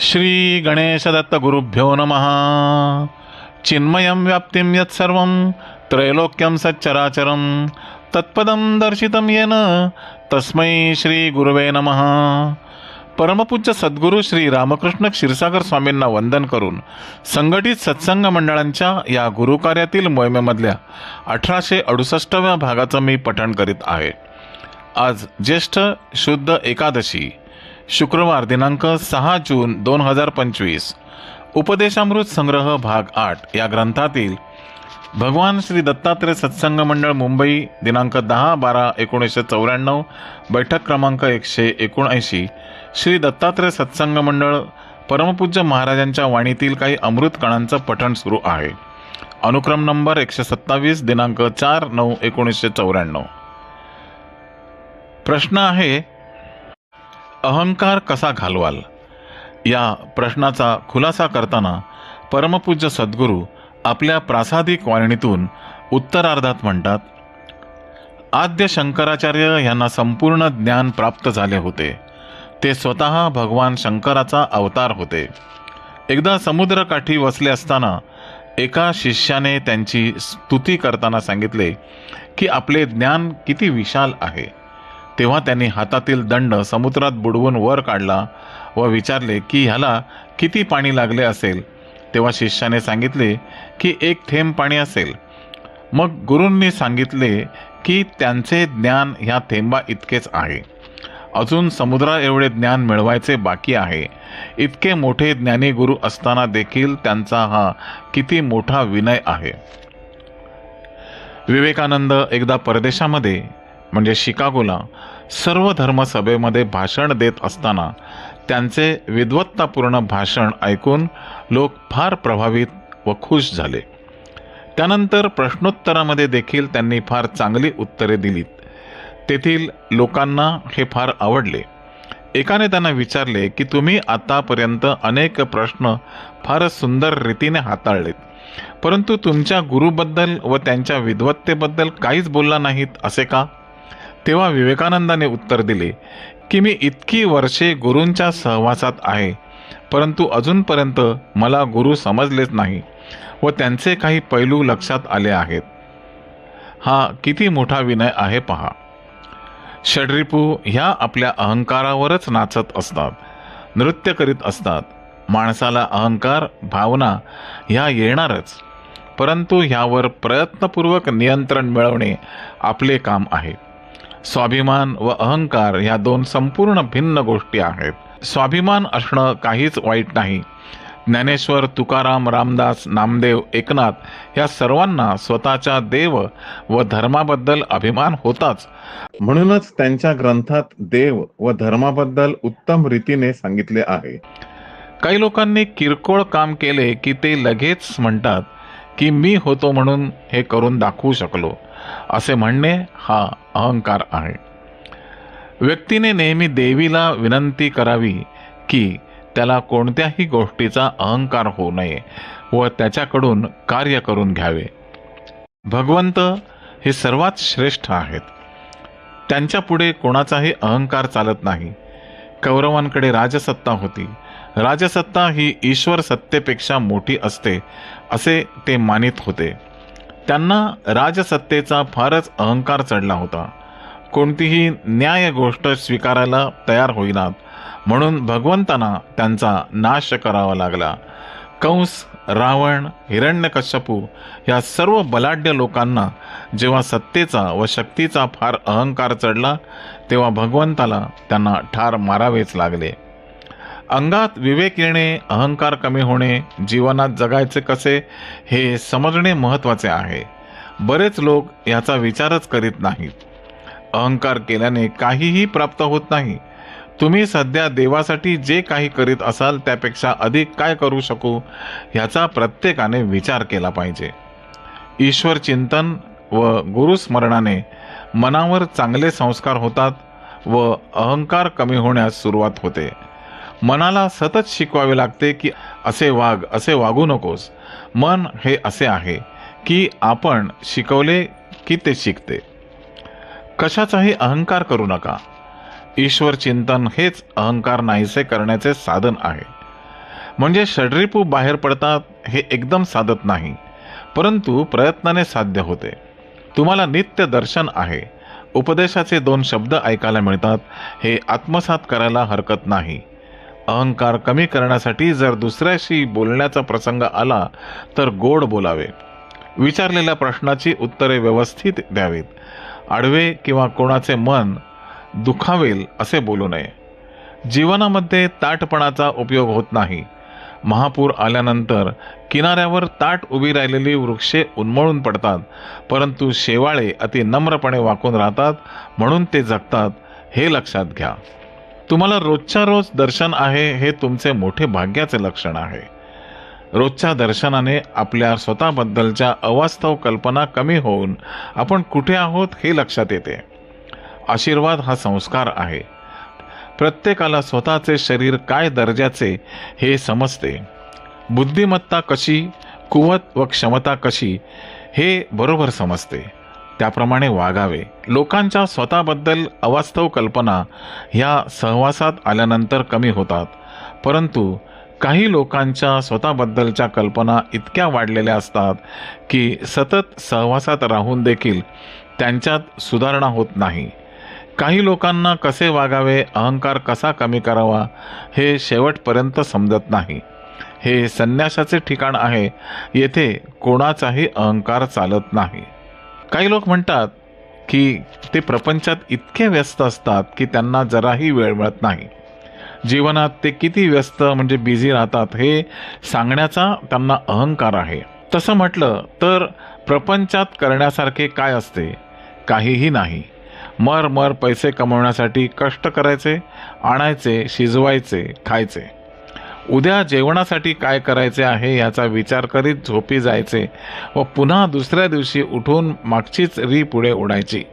श्री गणेशदत्त गुरुभ्यो नमः। चिन्मयं व्याप्तिं यत्सर्वं त्रैलोक्यं सच्चराचरं तत्पदं दर्शितं येन तस्मै श्री गुरुवे नमः। परमपूज्य सद्गुरू श्री रामकृष्ण क्षीरसागर स्वामींना वंदन करून संघटित सत्संग मंडळांच्या या गुरुकार्यातील मोहिमेमधल्या अठराशे अडुसष्टव्या भागाचं मी पठण करीत आहे. आज ज्येष्ठ शुद्ध एकादशी शुक्रवार दिनांक सहा जून दोन हजार पंचवीस. उपदेशामृत संग्रह भाग आठ या ग्रंथातील भगवान श्री दत्तात्रय सत्संग मंडळ मुंबई दिनांक दहा बारा एकोणीसशे चौऱ्याण्णव बैठक क्रमांक एकशे एकोणऐंशी. श्री दत्तात्रय सत्संग मंडळ परमपूज्य महाराजांच्या वाणीतील काही अमृत कणांचं पठण सुरू आहे. अनुक्रम नंबर एकशे सत्तावीस दिनांक चार नऊ एकोणीसशे चौऱ्याण्णव. प्रश्न आहे अहंकार कसा घालवाल? या प्रश्नाचा खुलासा करताना परमपूज्य सद्गुरू आपल्या प्रासादिक वाणीतून उत्तरार्धात म्हणतात आद्य शंकराचार्य यांना संपूर्ण ज्ञान प्राप्त झाले होते. ते स्वतः भगवान शंकराचा अवतार होते. एकदा समुद्रकाठी वसले असताना एका शिष्याने त्यांची स्तुती करताना सांगितले की आपले ज्ञान किती विशाल आहे. तेव्हा त्यांनी हातातील दंड समुद्रात बुडवून वर काढला व विचारले की ह्याला किती पाणी लागले असेल? तेव्हा शिष्याने सांगितले की एक थेंब पाणी असेल. मग गुरूंनी सांगितले की त्यांचे ज्ञान ह्या थेंबा इतकेच आहे. अजून समुद्रा एवढे ज्ञान मिळवायचे बाकी आहे. इतके मोठे ज्ञानी गुरु असताना देखील त्यांचा हा किती मोठा विनय आहे. विवेकानंद एकदा परदेशामध्ये म्हणजे शिकागोला सर्व धर्मसभेमध्ये भाषण देत असताना त्यांचे विद्वत्तापूर्ण भाषण ऐकून लोक फार प्रभावित व खुश झाले. त्यानंतर प्रश्नोत्तरामध्ये देखील त्यांनी फार चांगली उत्तरे दिलीत. तेथील लोकांना हे फार आवडले. एकाने त्यांना विचारले की तुम्ही आतापर्यंत अनेक प्रश्न फारच सुंदर रीतीने हाताळलेत परंतु तुमच्या गुरुबद्दल व त्यांच्या विद्वत्तेबद्दल काहीच बोलला नाहीत असे का? तेव्हा विवेकानंदाने उत्तर दिले की मी इतकी वर्षे गुरूंच्या सहवासात आहे परंतु अजूनपर्यंत मला गुरु समजलेच नाही व त्यांचे काही पैलू लक्षात आले आहेत. हा किती मोठा विनय आहे पहा. षड्रिपू ह्या आपल्या अहंकारावरच नाचत असतात नृत्य करीत असतात माणसाला अहंकार भावना ह्या येणारच परंतु ह्यावर प्रयत्नपूर्वक नियंत्रण मिळवणे आपले काम आहे. स्वाभिमान व अहंकार ह्या दोन संपूर्ण भिन्न गोष्टी आहेत. स्वाभिमान असणं काहीच वाईट नाही. ज्ञानेश्वर तुकाराम रामदास नामदेव एकनाथ या सर्वांना स्वतःच्या देव व धर्माबद्दल अभिमान होताच. म्हणूनच त्यांच्या ग्रंथात देव व धर्माबद्दल उत्तम रीतीने सांगितले आहे. काही लोकांनी किरकोळ काम केले की ते लगेच म्हणतात की मी होतो म्हणून हे करून दाखवू शकलो. असे म्हणणे हा अहंकार आहे. व्यक्तीने नेहमी देवीला विनंती करावी की त्याला कोणत्याही गोष्टीचा अहंकार होऊ नये व त्याच्याकडून कार्य करून घ्यावे. भगवंत हे सर्वात श्रेष्ठ आहेत. त्यांच्या पुढे कोणाचाही अहंकार चालत नाही. कौरवांकडे राजसत्ता होती. राजसत्ता ही ईश्वर सत्तेपेक्षा मोठी असते असे ते मानित होते. त्यांना राजसत्तेचा फारच अहंकार चढला होता. कोणतीही न्याय गोष्ट स्वीकारायला तयार होईनात म्हणून भगवंतांना त्यांचा नाश करावा लागला. कंस रावण हिरण्यकश्यपू या सर्व बलाढ्य लोकांना जेव्हा सत्तेचा व शक्तीचा फार अहंकार चढला तेव्हा भगवंताला त्यांना ठार मारावेच लागले. अंगात विवेक येणे अहंकार कमी होणे जीवनात जगायचे कसे हे समजणे महत्त्वाचे आहे. बरेच लोक याचा विचारच करीत नाहीत. अहंकार केल्याने काहीही प्राप्त होत नाही. तुम्ही सध्या देवासाठी जे काही करीत असाल त्यापेक्षा अधिक काय करू शकू ह्याचा प्रत्येकाने विचार केला पाहिजे. ईश्वर चिंतन व गुरुस्मरणाने मनावर चांगले संस्कार होतात व अहंकार कमी होण्यास सुरुवात होते. मनाला सतत शिकवावे लागते की असे वाग असे वागू नकोस. मन हे असे आहे की आपण शिकवले की ते शिकते. कशाचाही अहंकार करू नका. ईश्वर चिंतन हेच अहंकार नाहीसे करण्याचे साधन आहे. म्हणजे षड्रिपू बाहेर पडतात हे एकदम साधत नाही परंतु प्रयत्नाने साध्य होते. तुम्हाला नित्य दर्शन आहे. उपदेशाचे दोन शब्द ऐकायला मिळतात. हे आत्मसात करायला हरकत नाही. अहंकार कमी करण्यासाठी जर दुसऱ्याशी बोलण्याचा प्रसंग आला तर गोड बोलावे. विचारलेल्या प्रश्नाची उत्तरे व्यवस्थित द्यावीत. आडवे किंवा कोणाचे मन दुखावेल असे बोलू नये. जीवनामध्ये ताटपणाचा उपयोग होत नाही. महापूर आल्यानंतर किनाऱ्यावर ताट उभी राहिलेली वृक्षे उन्मळून पडतात परंतु शेवाळे अति नम्रपणे वाकून राहतात म्हणून ते जगतात हे लक्षात घ्या. तुम्हाला रोजच्या रोज दर्शन आहे हे तुमचे मोठे भाग्याचे लक्षण आहे. रोजच्या दर्शनाने आपल्या स्वतःबद्दलच्या अवास्तव कल्पना कमी होऊन आपण कुठे आहोत हे लक्षात येते. आशीर्वाद हा संस्कार आहे. प्रत्येकाला स्वतःचे शरीर काय दर्जाचे हे समजते. बुद्धिमत्ता कशी कुवत व क्षमता कशी हे बरोबर समजते. त्याप्रमाणे वागावे. लोकांच्या स्वतःबद्दल अवास्तव कल्पना ह्या सहवासात आल्यानंतर कमी होतात. परंतु काही लोकांच्या स्वतःबद्दलच्या कल्पना इतक्या वाढलेल्या असतात की सतत सहवासात राहून देखील त्यांच्यात सुधारणा होत नाही. काही लोकांना कसे वागावे अहंकार कसा कमी करावा हे शेवटपर्यंत समजत नाही. हे संन्यासाचे ठिकाण आहे येथे कोणाचाही अहंकार चालत नाही. काही लोक म्हणतात की ते प्रपंचात इतके व्यस्त असतात की त्यांना जराही वेळ मिळत नाही. जीवनात ते किती व्यस्त म्हणजे बिझी राहतात हे सांगण्याचा त्यांना अहंकार आहे. तसं म्हटलं तर प्रपंचात करण्यासारखे काय असते? काहीही नाही. मर मर पैसे कमवण्यासाठी कष्ट करायचे आणायचे शिजवायचे खायचे. उद्या जेवणासाठी काय करायचे आहे याचा विचार करीत झोपी जायचे व पुन्हा दुसऱ्या दिवशी उठून मागचीच री पुढे उडायची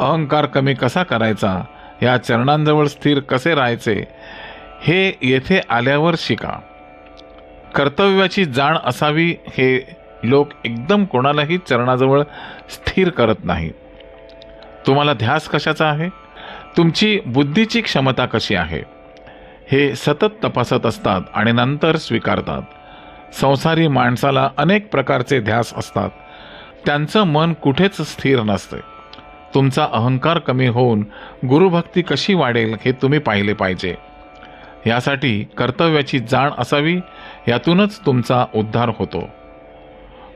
अहंकार कमी कसा करायचा? या चरणांजवळ स्थिर कसे राहायचे? हे येथे आल्यावर शिका. कर्तव्याची जाण असावी हे लोक एकदम कोणालाही चरणाजवळ स्थिर करत नाही. तुम्हाला ध्यास कशाचा आहे? तुमची बुद्धीची क्षमता कशी आहे? हे सतत तपासत असतात आणि नंतर स्वीकारतात. संसारी माणसाला अनेक प्रकारचे ध्यास असतात. त्यांचं मन कुठेच स्थिर नसते. तुमचा अहंकार कमी होऊन गुरुभक्ती कशी वाढेल हे तुम्ही पाहिले पाहिजे. यासाठी कर्तव्याची जाण असावी यातूनच तुमचा उद्धार होतो.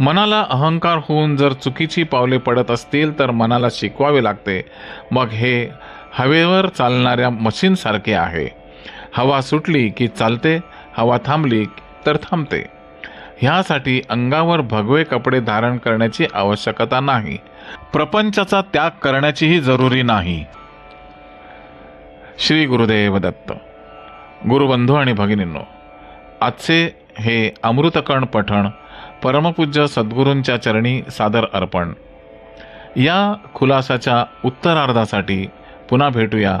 मनाला अहंकार होऊन जर चुकीची पावले पडत असतील तर मनाला शिकवावे लागते. मग हे हवेवर चालणाऱ्या मशीनसारखे आहे. हवा सुटली की चालते हवा थांबली तर थांबते. ह्यासाठी अंगावर भगवे कपडे धारण करण्याची आवश्यकता नाही. प्रपंचाचा त्याग करण्याचीही जरुरी नाही. श्री गुरुदेव दत्त. गुरुबंधू आणि भगिनींनो आजचे हे अमृतकण पठण परमपूज्य सद्गुरूंच्या चरणी सादर अर्पण. या खुलासाच्या उत्तरार्धासाठी पुन्हा भेटूया